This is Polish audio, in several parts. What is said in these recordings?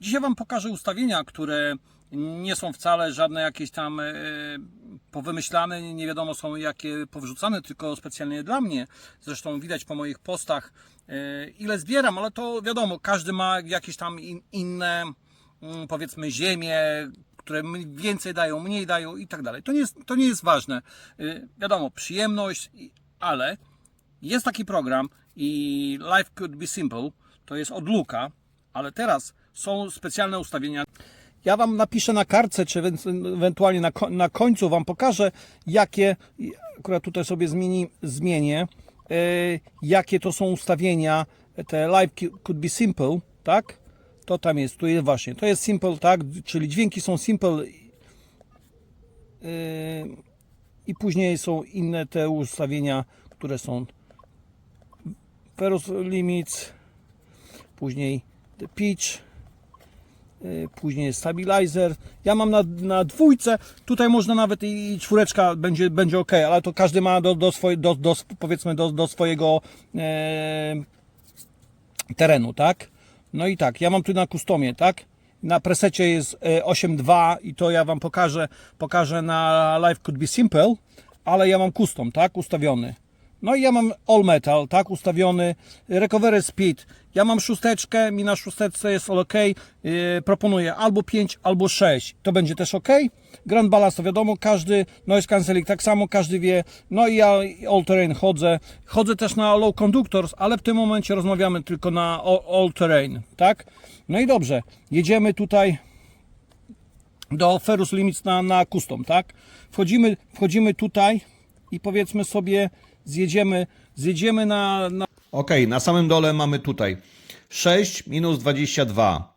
Dzisiaj Wam pokażę ustawienia, które nie są wcale żadne jakieś tam e, powymyślane, nie wiadomo są jakie powrzucane, tylko specjalnie dla mnie. Zresztą widać po moich postach e, ile zbieram, ale to wiadomo, każdy ma jakieś tam in, inne mm, powiedzmy ziemie, które więcej dają, mniej dają i tak dalej. To nie jest, to nie jest ważne. E, Wiadomo, przyjemność, ale jest taki program i Life Could Be Simple, to jest od Luka, ale teraz są specjalne ustawienia. Ja Wam napiszę na kartce, czy ewen- ewentualnie na, na końcu Wam pokażę, jakie, akurat tutaj sobie zmieni, zmienię, e, jakie to są ustawienia, te Life Could Be Simple, tak? To tam jest, tu jest właśnie, to jest Simple, tak? Czyli dźwięki są Simple e, i później są inne te ustawienia, które są Ferus Limits, później the pitch, y, później stabilizer. Ja mam na, na dwójce, tutaj można nawet i czwóreczka będzie, będzie ok, ale to każdy ma do, do, swoje, do, do powiedzmy do, do swojego e, terenu, tak? No i tak, ja mam tu na customie, tak? Na presecie jest e, 8.2 i to ja Wam pokażę, pokażę na Live Could Be Simple, ale ja mam custom, tak? Ustawiony. No i ja mam all metal, tak? Ustawiony. Recovery speed. Ja mam szósteczkę, mi na szósteczce jest all ok. Yy, proponuję albo 5, albo 6. To będzie też ok. Grand Balance to wiadomo, każdy, noise cancelling tak samo, każdy wie. No i ja all terrain chodzę. Chodzę też na low conductors, ale w tym momencie rozmawiamy tylko na all terrain, tak? No i dobrze, jedziemy tutaj do Ferus Limits na, na custom, tak? Wchodzimy, wchodzimy tutaj i powiedzmy sobie zjedziemy, zjedziemy na, na Ok, na samym dole mamy tutaj 6 minus 22.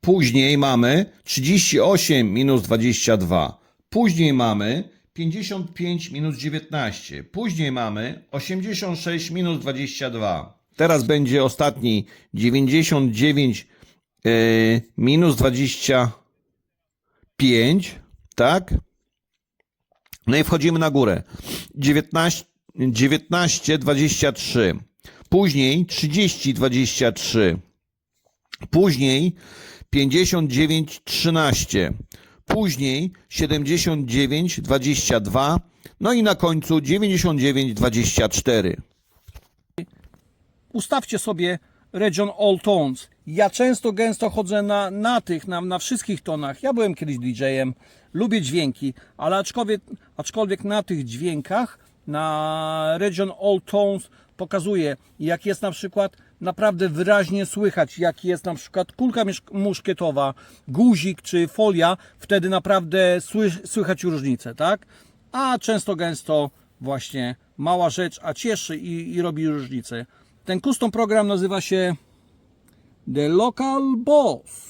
Później mamy 38 minus 22. Później mamy 55 minus 19. Później mamy 86 minus 22. Teraz będzie ostatni 99 e, minus 25. Tak? No i wchodzimy na górę. 19, 19 23. Później 30 23. Później 59 13. Później 79 22. No i na końcu 99 24. ustawcie sobie Region All Tones. Ja często, gęsto chodzę na, na tych, na, na wszystkich tonach. Ja byłem kiedyś DJ-em, lubię dźwięki, ale aczkolwiek, aczkolwiek na tych dźwiękach, na Region All Tones pokazuje, jak jest na przykład naprawdę wyraźnie słychać, jak jest na przykład kulka muszkietowa, guzik czy folia, wtedy naprawdę sły- słychać różnicę, tak? A często, gęsto właśnie mała rzecz, a cieszy i, i robi różnicę. Ten custom program nazywa się The Local Boss.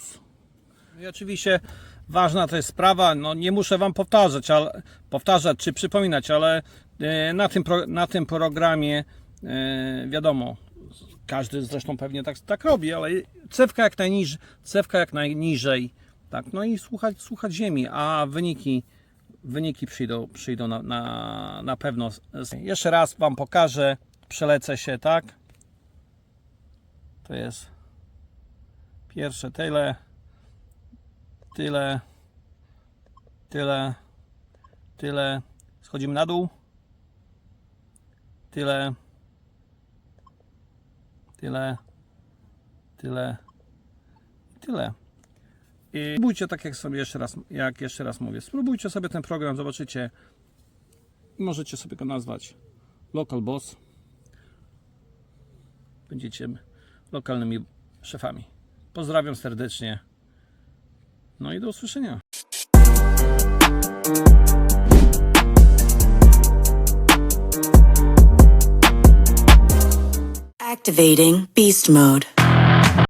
I oczywiście ważna to jest sprawa, no nie muszę Wam powtarzać, ale, powtarzać czy przypominać, ale e, na tym, na tym programie e, wiadomo, każdy zresztą pewnie tak, tak robi, ale cewka jak najniżej, cewka jak najniżej, tak, no i słuchać, słuchać ziemi, a wyniki wyniki przyjdą, przyjdą na, na, na pewno. Jeszcze raz Wam pokażę, przelecę się, tak? To jest pierwsze tyle, tyle, tyle, tyle. Schodzimy na dół. Tyle, tyle, tyle, tyle. I spróbujcie tak jak sobie jeszcze raz, jak jeszcze raz mówię, spróbujcie sobie ten program, zobaczycie możecie sobie go nazwać Local Boss. Będziecie lokalnymi szefami. Pozdrawiam serdecznie. No i do usłyszenia. Activating beast mode.